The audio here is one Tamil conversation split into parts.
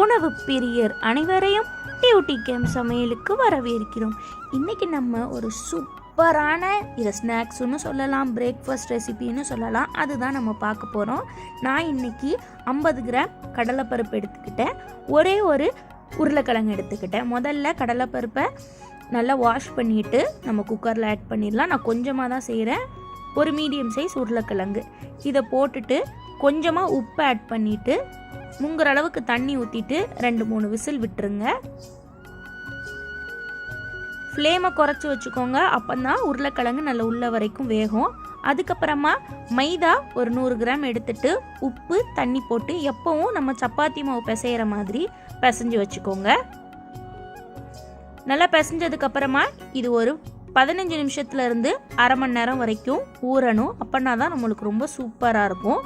உணவு பிரியர் அனைவரையும் டியூட்டி கேம் சமையலுக்கு வரவேற்கிறோம். இன்னைக்கு நம்ம ஒரு சூப்பரான இதை ஸ்நாக்ஸ்னு சொல்லலாம் பிரேக்ஃபாஸ்ட் ரெசிபின்னு சொல்லலாம். அதுதான் நம்ம பார்க்க போகிறோம் நான் இன்னைக்கு ஐம்பது கிராம் கடலைப்பருப்பு எடுத்துக்கிட்டேன். ஒரே ஒரு உருளைக்கிழங்கு எடுத்துக்கிட்டேன். முதல்ல கடலைப்பருப்பை நல்லா வாஷ் பண்ணிவிட்டு நம்ம குக்கரில் ஆட் பண்ணிடலாம். நான் கொஞ்சமாக தான் செய்கிறேன் ஒரு மீடியம் சைஸ் உருளைக்கிழங்கு. இதை போட்டுட்டு கொஞ்சமாக உப்பு ஆட் பண்ணிவிட்டு முங்குற அளவுக்கு தண்ணி ஊற்றிட்டு ரெண்டு மூணு விசில் விட்டுருங்க. ஃப்ளேமை குறைச்சி வச்சுக்கோங்க. அப்போந்தான் உருளைக்கிழங்கு நல்ல உள்ள வரைக்கும் வேகும். அதுக்கப்புறமா மைதா ஒரு நூறு கிராம் எடுத்துட்டு உப்பு தண்ணி போட்டு எப்பவும் நம்ம சப்பாத்தி மாவு பிசைகிற மாதிரி பிசைஞ்சு வச்சுக்கோங்க. நல்லா பிசைஞ்சதுக்கப்புறமா இது ஒரு பதினஞ்சு நிமிஷத்துலேருந்து அரை மணி நேரம் வரைக்கும் ஊறணும். அப்படின்னா தான் நம்மளுக்கு ரொம்ப சூப்பராக இருக்கும்.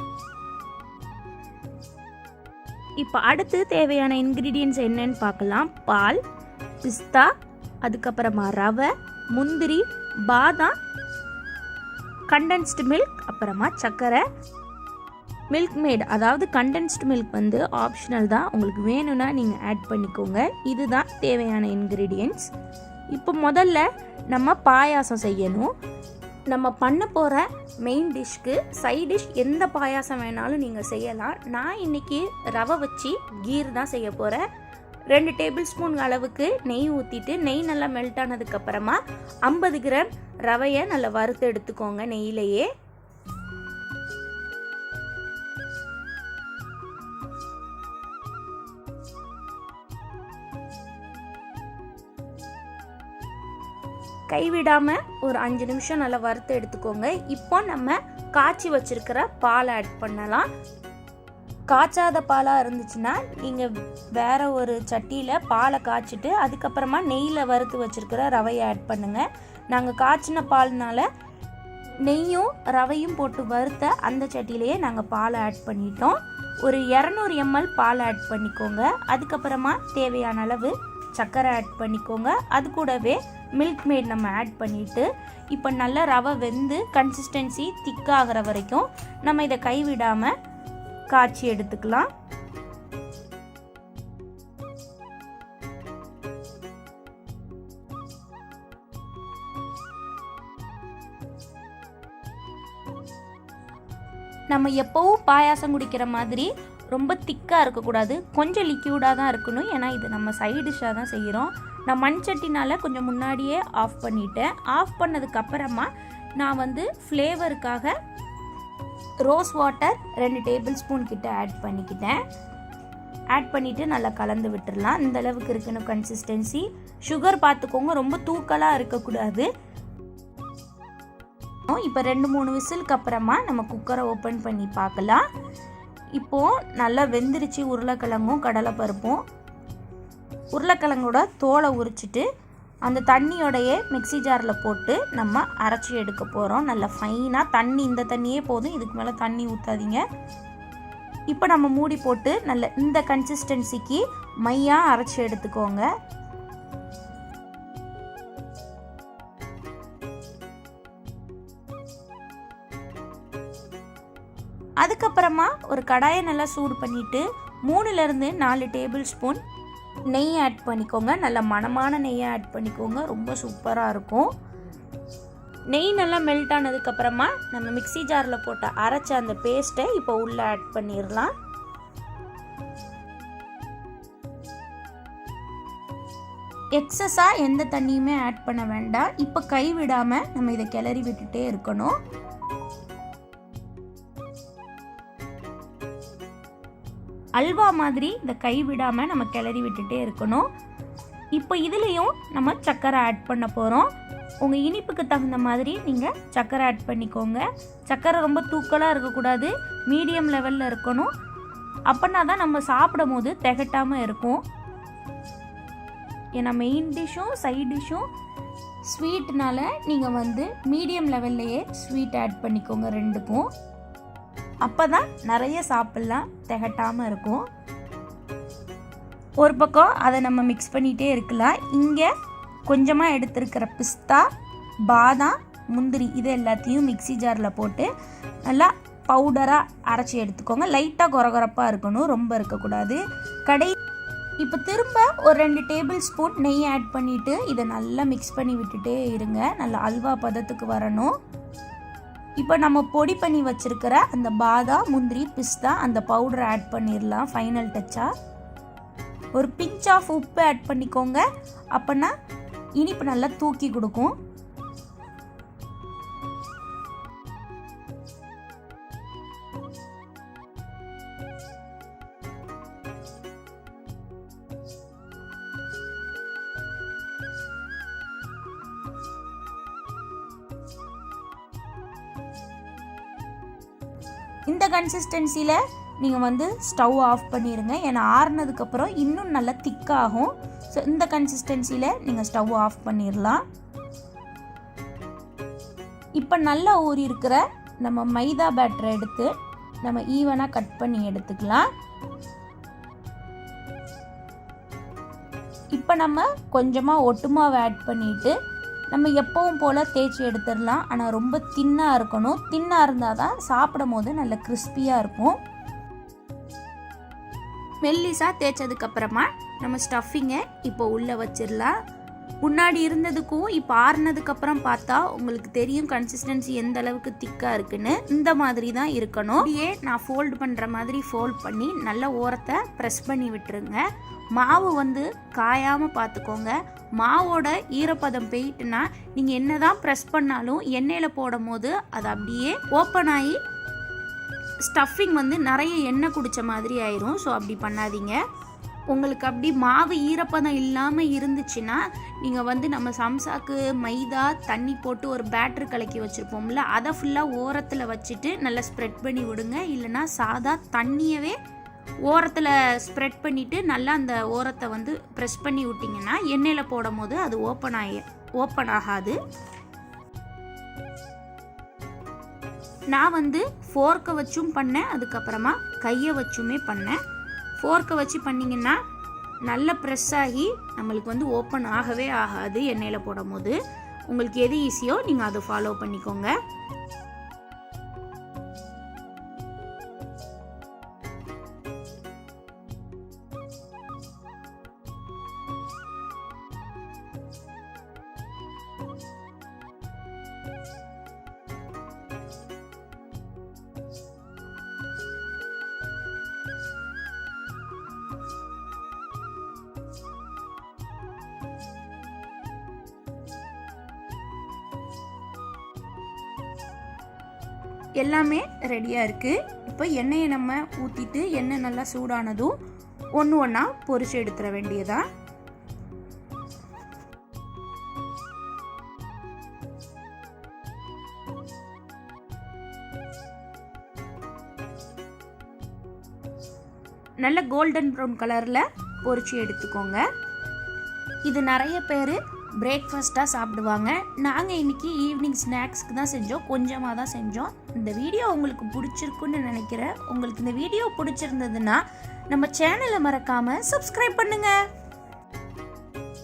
இப்போ அடுத்து தேவையான இன்க்ரீடியன்ஸ் என்னன்னு பார்க்கலாம். பால் பிஸ்தா அதுக்கப்புறமா ரவை முந்திரி பாதாம் கண்டென்ஸ்டு மில்க் அப்புறமா சர்க்கரை. மில்க் மேட் அதாவது கண்டென்ஸ்டு மில்க் வந்து ஆப்ஷனல் தான். உங்களுக்கு வேணும்னா நீங்கள் ஆட் பண்ணிக்கோங்க. இதுதான் தேவையான இன்க்ரீடியன்ஸ் இப்போ முதல்ல நம்ம பாயாசம் செய்யணும். நம்ம பண்ண போகிற மெயின் டிஷ்க்கு சைட் டிஷ் எந்த பாயாசம் வேணாலும் நீங்கள் செய்யலாம். நான் இன்னைக்கு ரவை வச்சு கீர் தான் செய்ய போகிறேன் ரெண்டு டேபிள் ஸ்பூன் அளவுக்கு நெய் ஊற்றிட்டு நெய் நல்லா மெல்ட் ஆனதுக்கப்புறமா ஐம்பது கிராம் ரவையை நல்லா வறுத்து எடுத்துக்கோங்க நெய்யிலையே. கைவிடாம ஒரு அஞ்சு நிமிஷம் நல்லா வறுத்து எடுத்துக்கோங்க. இப்போ நம்ம காய்ச்சி வச்சிருக்கிற பாலை ஆட் பண்ணலாம். காய்ச்சாத பாலாக இருந்துச்சுன்னா நீங்கள் வேற ஒரு சட்டியில் பாலை காய்ச்சிட்டு அதுக்கப்புறமா நெய்யில் வறுத்து வச்சுருக்கிற ரவையை ஆட் பண்ணுங்கள் நாங்கள் காய்ச்சின பால்னால நெய்யும் ரவையும் போட்டு வறுத்த அந்த சட்டியிலேயே நாங்கள் பாலை ஆட் பண்ணிட்டோம். ஒரு இரநூறு எம்எல் பால் ஆட் பண்ணிக்கோங்க. அதுக்கப்புறமா தேவையான அளவு சர்க்கரை ஆட் பண்ணிக்கோங்க. அது கூடவே மில்க் மேட் நம்ம ஆட் பண்ணிவிட்டு இப்போ நல்லா ரவை வெந்து கன்சிஸ்டன்சி திக்காகிற வரைக்கும் நம்ம இதை கைவிடாமல் காய்ச்சி எடுத்துக்கலாம். நம்ம எப்போவும் பாயாசம் குடிக்கிற மாதிரி ரொம்ப திக்காக இருக்கக்கூடாது. கொஞ்சம் லிக்யூடாக தான் இருக்கணும். ஏன்னா இது நம்ம சைடு டிஷ்ஷாக தான் செய்கிறோம் நான் மண் சட்டினால் கொஞ்சம் முன்னாடியே ஆஃப் பண்ணிட்டேன். ஆஃப் பண்ணதுக்கப்புறமா நான் வந்து ஃப்ளேவருக்காக ரோஸ் வாட்டர் ரெண்டு டேபிள் ஸ்பூன் கிட்ட ஆட் பண்ணிக்கிட்டேன். ஆட் பண்ணிவிட்டு நல்லா கலந்து விட்டுடலாம் இந்த அளவுக்கு இருக்கணும் கன்சிஸ்டன்சி சுகர் பார்த்துக்கோங்க ரொம்ப தூக்கலாக இருக்கக்கூடாது. இப்போ ரெண்டு மூணு விசிலுக்கு அப்புறமா நம்ம குக்கரை ஓப்பன் பண்ணி பார்க்கலாம். இப்போது நல்லா வெந்துருச்சு உருளைக்கிழங்கும் கடலைப்பருப்பும். உருளைக்கிழங்கோட தோலை உரிச்சிட்டு அந்த தண்ணியோடையே மிக்ஸி ஜாரில் போட்டு நம்ம அரைச்சி எடுக்க போகிறோம் நல்லா ஃபைனாக தண்ணி இந்த தண்ணியே போதும். இதுக்கு மேலே தண்ணி ஊற்றாதீங்க இப்போ நம்ம மூடி போட்டு நல்ல இந்த கன்சிஸ்டன்சிக்கு மையாக அரைச்சி எடுத்துக்கோங்க. அதுக்கப்புறமா ஒரு கடாயை நல்லா சூடு பண்ணிவிட்டு மூணுலேருந்து நாலு டேபிள் ஸ்பூன் நெய் ஆட் பண்ணிக்கோங்க. நல்ல மணமான நெய்யை ஆட் பண்ணிக்கோங்க. ரொம்ப சூப்பராக இருக்கும். நெய் நல்லா மெல்ட் ஆனதுக்கப்புறமா நம்ம மிக்ஸி ஜாரில் போட்ட அரைச்ச அந்த பேஸ்ட்டை இப்போ உள்ளே ஆட் பண்ணிடலாம் எக்ஸஸாக எந்த தண்ணியுமே ஆட் பண்ண வேண்டாம். இப்போ கை விடாமல் நம்ம இதை கிளறி விட்டுட்டே இருக்கணும். அல்வா மாதிரி இந்த கை விடாமல் நம்ம கிளறி விட்டுட்டே இருக்கணும். இப்போ இதுலேயும் நம்ம சர்க்கரை ஆட் பண்ண போகிறோம் உங்கள் இனிப்புக்கு தகுந்த மாதிரி நீங்கள் சர்க்கரை ஆட் பண்ணிக்கோங்க. சர்க்கரை ரொம்ப தூக்கலாக இருக்கக்கூடாது. மீடியம் லெவலில் இருக்கணும். அப்படின்னா தான் நம்ம சாப்பிடும் போது திகட்டாமல் இருக்கும். ஏன்னா மெயின் டிஷ்ஷும் சைட் டிஷ்ஷும் ஸ்வீட்னால நீங்கள் வந்து மீடியம் லெவல்லையே ஸ்வீட் ஆட் பண்ணிக்கோங்க ரெண்டுக்கும். அப்போ தான் நிறைய சாப்பிட்லாம் திகட்டாமல் இருக்கும். ஒரு பக்கம் அதை நம்ம மிக்ஸ் பண்ணிகிட்டே இருக்கலாம். இங்கே கொஞ்சமாக எடுத்துருக்கிற பிஸ்தா பாதாம் முந்திரி இது எல்லாத்தையும் மிக்ஸி ஜாரில் போட்டு நல்லா பவுடராக அரைச்சி எடுத்துக்கோங்க. லைட்டாக குறகுறப்பாக இருக்கணும் ரொம்ப இருக்கக்கூடாது. கடை இப்போ திரும்ப ஒரு ரெண்டு டேபிள் ஸ்பூன் நெய் ஆட் பண்ணிவிட்டு இதை நல்லா மிக்ஸ் பண்ணி விட்டுட்டே இருங்க. நல்லா அல்வா பதத்துக்கு வரணும். இப்போ நம்ம பொடி பண்ணி வச்சுருக்கிற அந்த பாதாம் முந்திரி பிஸ்தா அந்த பவுடரை ஆட் பண்ணிடலாம் ஃபைனல் டச்சாக ஒரு பிஞ்ச் ஆஃப் உப்பு ஆட் பண்ணிக்கோங்க. அப்போனா இனிப்பு நல்லா தூக்கி கொடுக்கும். இந்த கன்சிஸ்டன்சியில் நீங்கள் வந்து ஸ்டவ் ஆஃப் பண்ணிடுங்க ஏன்னா ஆறுனதுக்கப்புறம் இன்னும் நல்லா திக்காகும். ஸோ இந்த கன்சிஸ்டன்சியில் நீங்கள் ஸ்டவ் ஆஃப் பண்ணிடலாம் இப்போ நல்லா ஊறி இருக்கிற நம்ம மைதா பேட்டரை எடுத்து நம்ம ஈவனாக கட் பண்ணி எடுத்துக்கலாம். இப்போ நம்ம கொஞ்சமாக ஒட்டுமாவை ஆட் பண்ணிவிட்டு நம்ம எப்பவும் போல் தேய்ச்சி எடுத்துடலாம். ஆனால் ரொம்ப தின்னாக இருக்கணும். தின்னாக இருந்தால் தான் சாப்பிடும் போது நல்ல கிறிஸ்பியாக இருக்கும். மெல்லிசாக தேய்ச்சதுக்கப்புறமா நம்ம ஸ்டஃபிங்கை இப்போ உள்ளே வச்சிடலாம். முன்னாடி இருந்ததுக்கும் இப்போ ஆறுனதுக்கப்புறம் பார்த்தா உங்களுக்கு தெரியும் கன்சிஸ்டன்சி எந்த அளவுக்கு திக்காக இருக்குன்னு. இந்த மாதிரி தான் இருக்கணும். இப்படியே நான் ஃபோல்டு பண்ணுற மாதிரி ஃபோல்ட் பண்ணி நல்ல ஓரத்தை ப்ரெஸ் பண்ணி விட்டுருங்க. மாவு வந்து காயாமல் பார்த்துக்கோங்க. மாவோட ஈரப்பதம் போயிட்டுனா நீங்கள் என்ன தான் ப்ரெஸ் பண்ணாலும் எண்ணெயில் போடும் போது அது அப்படியே ஓப்பன் ஆகி ஸ்டஃபிங் வந்து நிறைய எண்ணெய் குடித்த மாதிரி ஆயிரும். ஸோ அப்படி பண்ணாதீங்க. உங்களுக்கு அப்படி மாவு ஈரப்பதம் இல்லாமல் இருந்துச்சுன்னா நீங்கள் வந்து நம்ம சம்சாக்கு மைதா தண்ணி போட்டு ஒரு பேட்டர் கலக்கி வச்சுருப்போம்ல அதை ஃபுல்லாக ஓரத்தில் வச்சுட்டு நல்லா ஸ்ப்ரெட் பண்ணி விடுங்க. இல்லைன்னா சாதா தண்ணியவே ஓரத்தில் ஸ்ப்ரெட் பண்ணிவிட்டு நல்லா அந்த ஓரத்தை வந்து ப்ரெஸ் பண்ணி விட்டிங்கன்னா எண்ணெயில் போடும் போது அது ஓப்பன் ஆகி ஓப்பன் ஆகாது. நான் வந்து ஃபோர்க்கை வச்சும் பண்ணேன் அதுக்கப்புறமா கையை வச்சுமே பண்ணேன். ஃபோர்க்கை வச்சு பண்ணிங்கன்னா நல்ல ப்ரெஸ் ஆகி நம்மளுக்கு வந்து ஓப்பன் ஆகவே ஆகாது எண்ணெயில் போடும் போது உங்களுக்கு எது ஈஸியோ நீங்கள் அதை ஃபாலோ பண்ணிக்கோங்க. எல்லாமே ரெடியாக இருக்குது இப்போ எண்ணெயை நம்ம ஊற்றிட்டு எண்ணெய் நல்லா சூடானதும் ஒன்று ஒன்றா பொரிச்சு எடுத்துட வேண்டியதான் நல்ல கோல்டன் ப்ரௌன் கலரில் பொரிச்சு எடுத்துக்கோங்க. இது நிறைய பேர் பிரேக்ஃபாஸ்ட்டாக சாப்பிடுவாங்க. நாங்கள் இன்றைக்கி ஈவினிங் ஸ்நாக்ஸ்க்கு தான் செஞ்சோம். கொஞ்சமாக தான் செஞ்சோம். இந்த வீடியோ உங்களுக்கு பிடிச்சிருக்குன்னு நினைக்கிறேன். உங்களுக்கு இந்த வீடியோ பிடிச்சிருந்ததுன்னா நம்ம சேனலை மறக்காமல் சப்ஸ்கிரைப் பண்ணுங்கள்